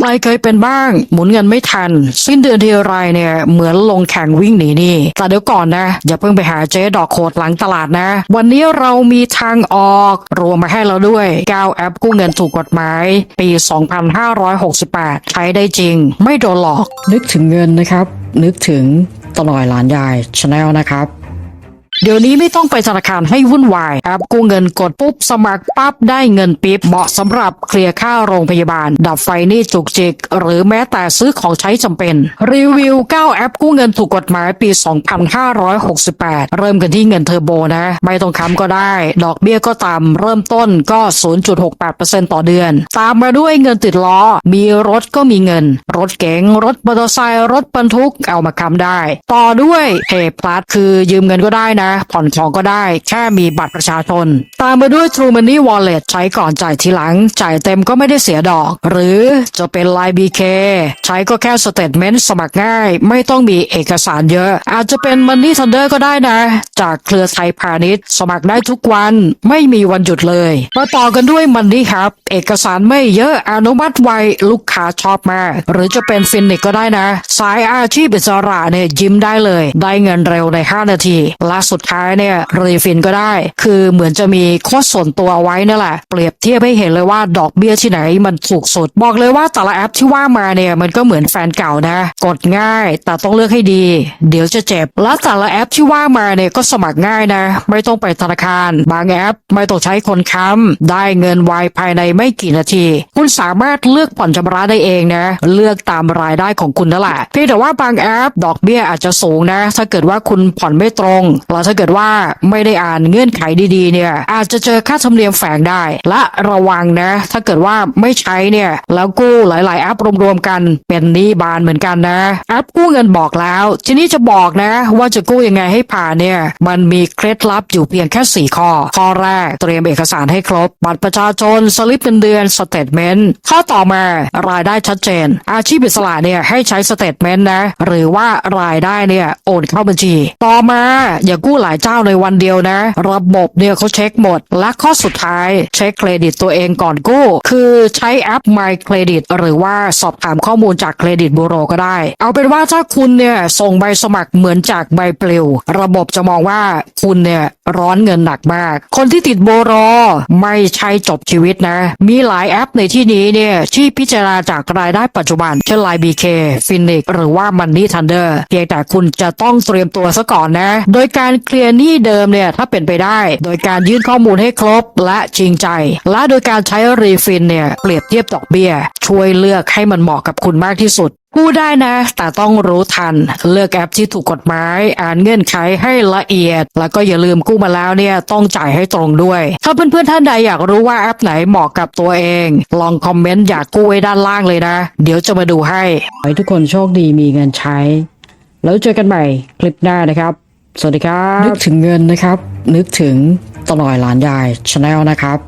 ไม่เคยเป็นบ้าง หมุนเงินไม่ทัน สิ้นเดือนทีไรเนี่ย เหมือนลงแข่งวิ่งหนีนี่ แต่เดี๋ยวก่อนนะ อย่าเพิ่งไปหาเจ๊ดอกโขดหลังตลาดนะ วันนี้เรามีทางออกรวมมาให้เราด้วย9แอปกู้เงินถูกกฎหมาย ปี 2568 ใช้ได้จริง ไม่โดนหลอก นึกถึงเงินนะครับ นึกถึงตลอยหลานยายชาแนลนะครับ เดี๋ยวนี้ไม่ต้องไปธนาคารให้วุ่นวายแอปกู้เงินกดปุ๊บสมัครปั๊บได้เงินปิ๊บเหมาะสำหรับเคลียร์ค่าโรงพยาบาล ดับไฟนี้จุกจิก หรือแม้แต่ซื้อของใช้จำเป็น รีวิว 9 แอปกู้เงินถูกกฎหมายปี 2568 เริ่มกันที่เงินเทอร์โบนะ ไม่ต้องค้ำก็ได้ ดอกเบี้ยก็ต่ำเริ่มต้นก็ 0.68%ต่อเดือน ตามมาด้วยเงินติดล้อ มีรถก็มีเงิน รถเก๋งรถมอเตอร์ไซค์รถบรรทุกเอามาค้ำได้ ต่อด้วยเพย์พลัสคือยืมเงินก็ได้นะผ่อนของก็ได้ แค่มีบัตรประชาชน ตามมาด้วย True Money Wallet ใช้ก่อนจ่ายทีหลัง จ่ายเต็มก็ไม่ได้เสียดอก หรือจะเป็น Line BK ใช้ก็แค่สเต t เมนต์สมัครง่าย ไม่ต้องมีเอกสารเยอะ อาจจะเป็น Money Thunder ก็ได้นะ จากเครือไทยพาณิชย์ สมัครได้ทุกวันไม่มีวันหยุดเลย มาต่อกันด้วย Money ครับ เอกสารไม่เยอะอนุมัติไวลูกค้าชอบมากหรือจะเป็นฟินิกก็ได้นะ สายอาชีพอิสระเนี่ยยิ้มได้เลย ได้เงินเร็วใน 5 นาทีและสุดดท้ายเนี่ยรีฟินก็ได้ คือเหมือนจะมีโค้ดส่วนตัวไว้นั่นแหละ เปรียบเทียบให้เห็นเลยว่าดอกเบี้ยที่ไหนมันถูกสุด บอกเลยว่าแต่ละแอปที่ว่ามาเนี่ยมันก็เหมือนแฟนเก่านะ กดง่าย แต่ต้องเลือกให้ดี เดี๋ยวจะเจ็บ และแต่ละแอปที่ว่ามาเนี่ยก็สมัครง่ายนะ ไม่ต้องไปธนาคาร บางแอปไม่ต้องใช้คนค้ำได้เงินไวภายในไม่กี่นาที คุณสามารถเลือกผ่อนชำระได้เองนะ เลือกตามรายได้ของคุณนั่นแหละเพียงแต่ว่าบางแอป ดอกเบี้ยอาจจะสูงนะ ถ้าเกิดว่าคุณผ่อนไม่ตรงแล้วถ้าเกิดว่าไม่ได้อ่านเงื่อนไขดีๆเนี่ยอาจจะเจอค่าธรรมเนียมแฝงได้ และระวังนะถ้าเกิดว่าไม่ใช้เนี่ยแล้วกู้หลาย ๆ แอปรวมๆกันเป็นหนี้บานเหมือนกันนะแอปกู้เงินบอกแล้วทีนี้จะบอกนะว่าจะกู้ยังไงให้ผ่านเนี่ยมันมีเคล็ดลับอยู่เพียงแค่ 4 ข้อ ข้อแรกเตรียมเอกสารให้ครบ บัตรประชาชนสลิปเงินเดือนสเตทเมนต์ข้อต่อมารายได้ชัดเจน อาชีพอิสระเนี่ยให้ใช้สเตทเมนต์นะหรือว่ารายได้เนี่ยโอนเข้าบัญชี ต่อมาอย่ากู้หลายเจ้าในวันเดียวนะ ระบบเนี่ยเขาเช็คหมด และข้อสุดท้ายเช็คเครดิตตัวเองก่อนกู้ คือใช้แอป My Credit หรือว่าสอบถามข้อมูลจากเครดิตบูโรก็ได้ เอาเป็นว่าถ้าคุณเนี่ยส่งใบสมัครเหมือนจากใบปลิว ระบบจะมองว่าคุณเนี่ยร้อนเงินหนักมาก คนที่ติดโบรอไม่ใช่จบชีวิตนะ มีหลายแอปในที่นี้เนี่ยที่พิจารณาจากรายได้ปัจจุบัน เช่น Line BK Phoenix หรือว่า Money Thunder เพียงแต่คุณจะต้องเตรียมตัวซะก่อนนะ โดยการเคลียร์หนี้เดิมเนี่ยถ้าเป็นไปได้ โดยการยื่นข้อมูลให้ครบและจริงใจ และโดยการใช้รีฟินเนี่ยเปรียบเทียบดอกเบี้ย ช่วยเลือกให้มันเหมาะกับคุณมากที่สุดกู้ได้นะ แต่ต้องรู้ทัน เลือกแอปที่ถูกกฎหมาย อ่านเงื่อนไขให้ละเอียด แล้วก็อย่าลืมกู้มาแล้วเนี่ยต้องจ่ายให้ตรงด้วย ถ้าเพื่อนๆท่านใดอยากรู้ว่าแอปไหนเหมาะกับตัวเอง ลองคอมเมนต์อยากกู้ไว้ด้านล่างเลยนะ เดี๋ยวจะมาดูให้ ให้ทุกคนโชคดีมีเงินใช้ แล้วเจอกันใหม่คลิปหน้านะครับ สวัสดีครับ นึกถึงเงินนะครับ นึกถึงตลอยหลานยายชาแนลนะครับ